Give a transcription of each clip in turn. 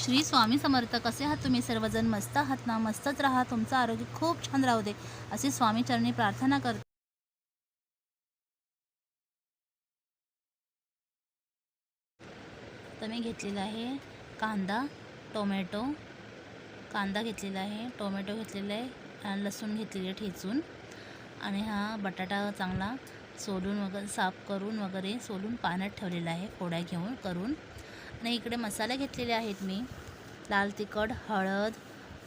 श्री स्वामी समर्थ कसे आहात तुम्ही? सर्वजण मस्त आहात ना? मस्तच राहा. तुमचं आरोग्य खूप छान राहू दे. असे स्वामी चरणी प्रार्थना करते तर मी घेतलेला आहे कांदा टोमॅटो. कांदा घेतलेला आहे टोमॅटो घेतलेला आहे आणि लसूण घेतलेली आहे ठेचून. आणि हा बटाटा चांगला सोलून वगैरे साफ करून वगैरे सोलून पाण्यात ठेवलेला आहे फोड्या घेऊन करून. आणि इकडे मसाले घेतलेले आहेत मी. लाल तिखट हळद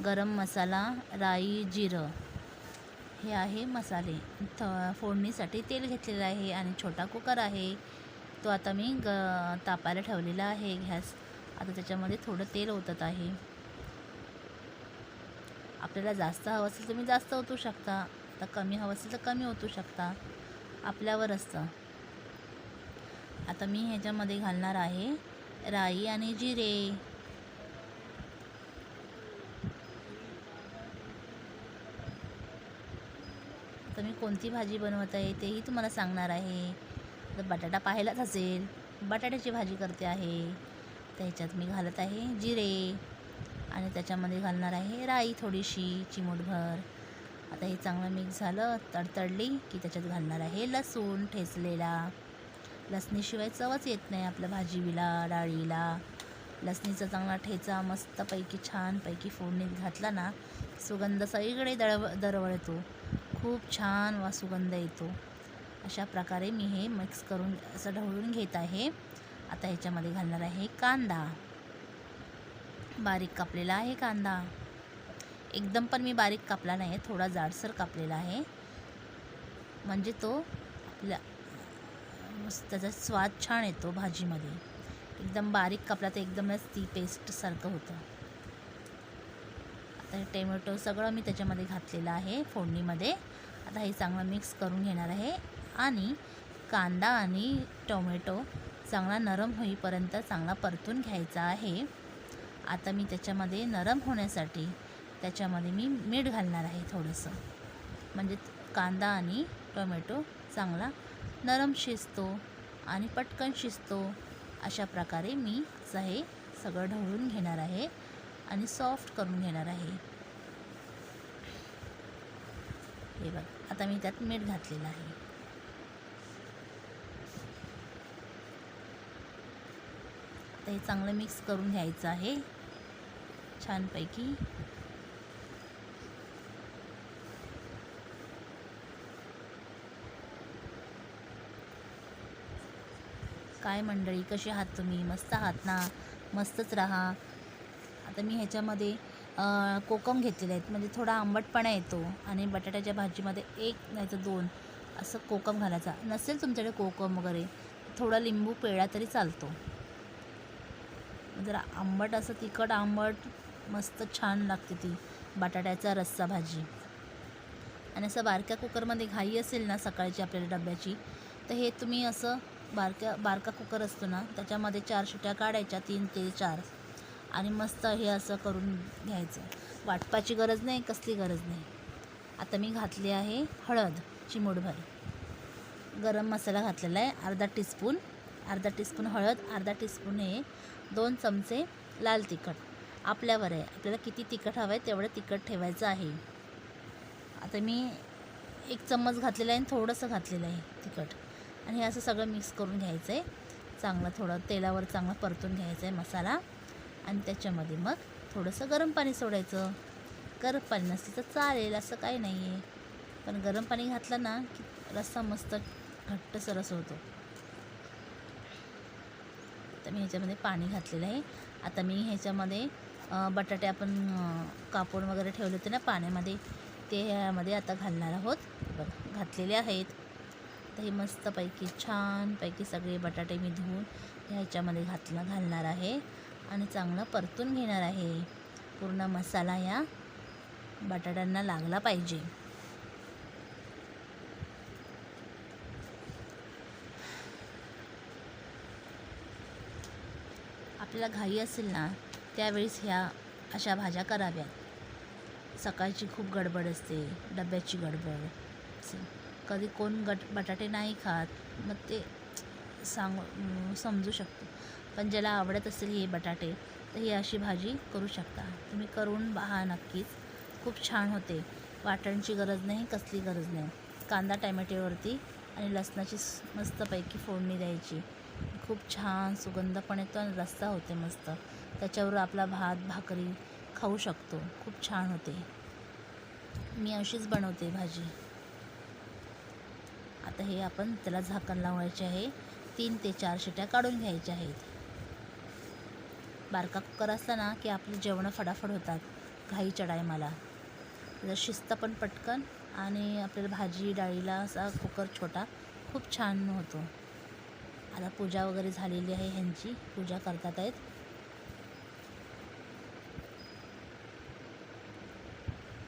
गरम मसाला राई जिरं. हे आहे मसाले. थ फोडणीसाठी तेल घेतलेलं आहे आणि छोटा कुकर आहे. तो आता मी ग तापायला ठेवलेला आहे गॅस. आता त्याच्यामध्ये थोडं तेल ओतत आहे. आपल्याला जास्त हवं असेल तुम्ही जास्त ओतू शकता. आता कमी हवं असेल तर कमी ओतू शकता. आपल्यावर असतं. आता मी ह्याच्यामध्ये घालणार आहे राई आणि जिरे. आता मी कोणती भाजी बनवत आहे तेही तुम्हाला सांगणार आहे. तर बटाटा पाहायलाच असेल. बटाट्याची भाजी करते आहे. त्याच्यात मी घालत आहे जिरे. आणि त्याच्यामध्ये घालणार आहे राई थोडीशी चिमूटभर. आता हे चांगलं मिक्स झालं तडतडली की त्याच्यात घालणार आहे लसूण ठेचलेला. लसणीशिवाय चवच येत नाही आपल्या भाजीला डाळीला. लसणीचा चांगला ठेचा मस्तपैकी छानपैकी फोडणीत घातला ना सुगंध सगळीकडे दळव दरवळतो. खूप छान वा सुगंध येतो. अशा प्रकारे मी हे मिक्स करून असं ढवळून घेत आहे. आता ह्याच्यामध्ये घालणार आहे कांदा. बारीक कापलेला आहे कांदा. एकदम पण मी बारीक कापला नाही थोडा जाडसर कापलेला आहे. म्हणजे तो आपल्या मस्त त्याचा स्वाद छान येतो भाजीमध्ये. एकदम बारीक कापला तर एकदमच ती पेस्टसारखं होतं. आता हे टोमॅटो सगळं मी त्याच्यामध्ये घातलेलं आहे फोडणीमध्ये. आता हे चांगलं मिक्स करून घेणार आहे. आणि कांदा आणि टोमॅटो चांगला नरम होईपर्यंत चांगला परतून घ्यायचा आहे. आता मी त्याच्यामध्ये नरम होण्यासाठी त्याच्यामध्ये मी मीठ घालणार आहे थोडंसं. म्हणजे कांदा आणि टोमॅटो चांगला नरम शिजतो आणि पटकन शिजतो. अशा प्रकारे मी हे सगळं ढवळून घेणार आहे आणि सॉफ्ट करून घेणार आहे. हे बघ आता मी त्यात मीठ घातलेलं आहे. आता हे चांगलं मिक्स करून घ्यायचं आहे. छानपैकी. काय मंडळी कशी आहात तुम्ही? मस्त आहात ना? मस्तच राहा. आता मी ह्याच्यामध्ये कोकम घेतलेले आहेत. म्हणजे थोडा आंबटपणा येतो आणि बटाट्याच्या भाजीमध्ये एक नाही तर दोन असं कोकम घालायचा. नसेल तुमच्याकडे कोकम वगैरे थोडा लिंबू पेळा तरी चालतो. जरा आंबट असं तिखट आंबट मस्त छान लागते ती बटाट्याचा रस्सा भाजी. आणि असं बारक्या कुकरमध्ये घाई असेल ना सकाळची आपल्याला डब्याची तर हे तुम्ही असं बारक्या बारका कुकर असतो ना त्याच्यामध्ये चार शिट्या काढायच्या तीन ते चार. आणि मस्त हे असं करून घ्यायचं. वाटपाची गरज नाही कसली गरज नाही. आता मी घातली आहे हळद चिमूटभर. गरम मसाला घातलेला आहे अर्धा टीस्पून अर्धा टीस्पून हळद अर्धा टीस्पून हे दोन चमचे लाल तिखट. आपल्यावर आहे. आपल्याला किती तिखट हवं आहे तेवढं तिखट ठेवायचं आहे. आता मी एक चम्मच घातलेला आहे आणि थोडंसं घातलेलं आहे तिखट. आणि हे असं सगळं मिक्स करून घ्यायचं आहे चांगलं थोडं तेलावर चांगलं परतून घ्यायचं आहे मसाला. आणि त्याच्यामध्ये मग थोडंसं गरम पाणी सोडायचं. गरम पाणी नसलं तर चालेल असं काही नाही आहे पण गरम पाणी घातलं ना की रस्सा मस्त घट्ट सरस होतो तर मी ह्याच्यामध्ये पाणी घातलेलं आहे. आता मी ह्याच्यामध्ये बटाटे आपण कापून वगैरे ठेवले होते ना पाण्यामध्ये ते ह्यामध्ये आता घालणार आहोत. बघा घातलेले आहेत. तर हे मस्तपैकी छानपैकी सगळे बटाटे मी धुवून ह्याच्यामध्ये घातलं घालणार आहे. आणि चांगलं परतून घेणार आहे. पूर्ण मसाला या बटाट्यांना लागला पाहिजे. आपल्याला घाई असेल ना त्यावेळेस ह्या अशा भाज्या कराव्यात. सकाळची खूप गडबड असते डब्याची गडबड. असेल कधी कोण गट बटाटे नाही खात मग ते सांग समजू शकतो. पण ज्याला आवडत असेल हे बटाटे तर ही अशी भाजी करू शकता. तुम्ही करून पहा नक्कीच. खूप छान होते. वाटणची गरज नाही कसली गरज नाही. कांदा टॅमॅटोवरती आणि लसणाची मस्तपैकी फोडणी द्यायची. खूप छान सुगंध पण येतो आणि रस्सा होते मस्त. त्याच्यावर आपला भात भाकरी खाऊ शकतो. खूप छान होते. मी अशीच बनवते भाजी. आता हे आपण त्याला झाकण लावायचे आहे. तीन ते चार शिट्या काढून घ्यायच्या आहेत. बारका कुकर असताना की आपली जेवणं फटाफट होतात घाईच्या टायमाला त्याचा शिस्त पण पटकन आणि आपल्याला भाजी डाळीला असा कुकर छोटा खूप छान होतो. आता पूजा वगैरे झालेली आहे ह्यांची पूजा करतात आहेत.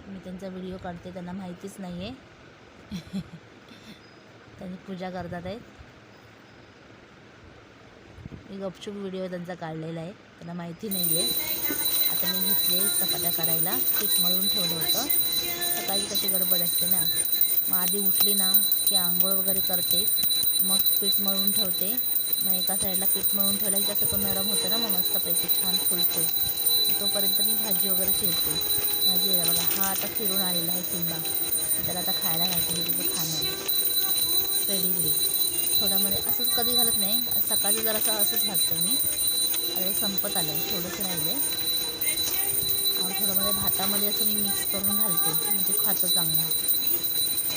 मी त्यांचा व्हिडिओ काढते त्यांना माहितीच नाही आहे त्यांनी पूजा करतात आहेत. मी गपचूप व्हिडिओ त्यांचा काढलेला आहे. त्यांना माहिती नाही आहे आता मी घेतले चपात्या करायला. पीठ मळून ठेवलं होतं. सकाळी कशी गडबड असते ना. मग आधी उठली ना की आंघोळ वगैरे करते. मग पीठ मळून ठेवते. मग एका साईडला पीठ मळून ठेवलं की कसं तो नरम होतं ना मग मस्तपैकी छान फुलतो. तोपर्यंत मी भाजी वगैरे चिरते. भाजी बघा. हा आता फिरून आलेला आहे किंबा त्याला आता खायला घालते. हे खाणं असंच कधी घालत नाही. सकाळचं जरासं असंच घालते मी. आता संपत आलं. आहे थोडंसं राहिले थोडं मध्ये भातामध्ये असं मी मिक्स करून घालते. म्हणजे खातं चांगलं.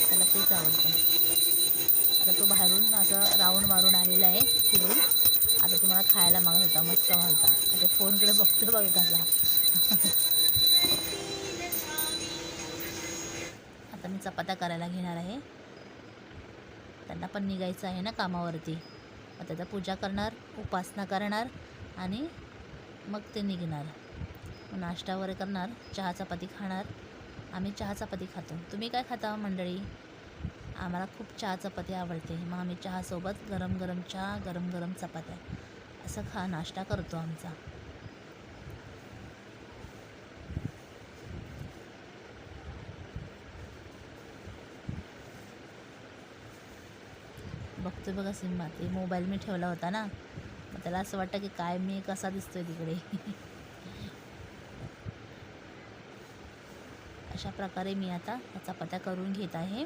त्याला तेच आवडतं. आता तो बाहेरून असं राऊंड मारून आलेला आहे फिरून. आता तुम्हाला खायला मागत होता मस्त घालता आता फोनकडे बघतो बघा कसा. आता मी चपात्या करायला घेणार आहे. त्यांना पण निघायचं आहे ना कामावरती. मग त्याचा पूजा करणार उपासना करणार आणि मग ते निघणार. मग नाश्ता वगैरे करणार चहा चपाती खाणार. आम्ही चहा चपाती खातो. तुम्ही काय खाता मंडळी? आम्हाला खूप चहा चपाती आवडते. मग आम्ही चहासोबत गरम गरम चहा गरम गरम चपात्या असं खा नाश्ता करतो आमचा. बघतो बघा सिम्मा. ते मोबाईल मी ठेवला होता ना. मग त्याला असं वाटतं की काय मी कसा दिसतोय तिकडे. अशा प्रकारे मी आता ह्या चपात्या करून घेत आहे.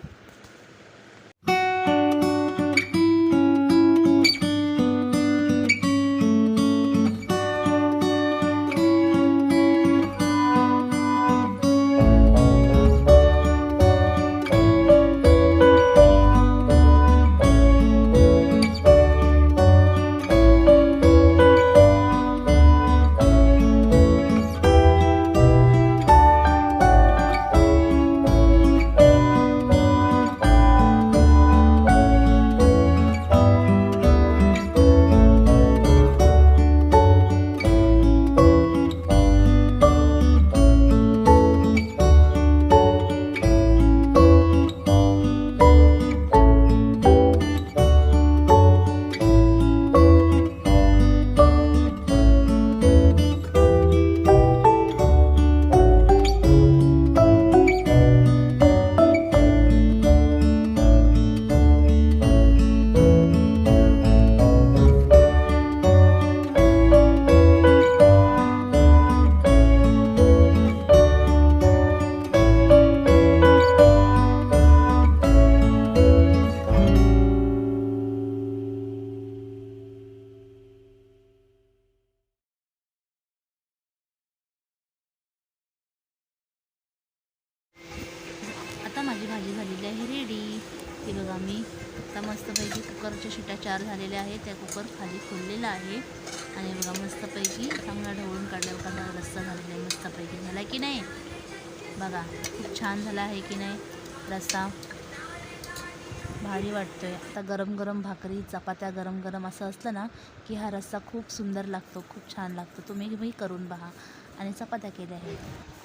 कुकरच्या झालेले आहे. त्या कुकर खाली खोललेला आहे. आणि बघा मस्तपैकी चांगला ढवळून काढल्यावर कांदा रस्सा झालेला आहे मस्तपैकी. झाला की नाही? बघा खूप छान झाला आहे की नाही रस्सा? भारी वाटतो आहे आता गरम गरम भाकरी चपात्या गरम गरम असं असलं ना की हा रस्सा खूप सुंदर लागतो खूप छान लागतो. तुम्ही करून पहा आणि चपात्या केल्या आहेत.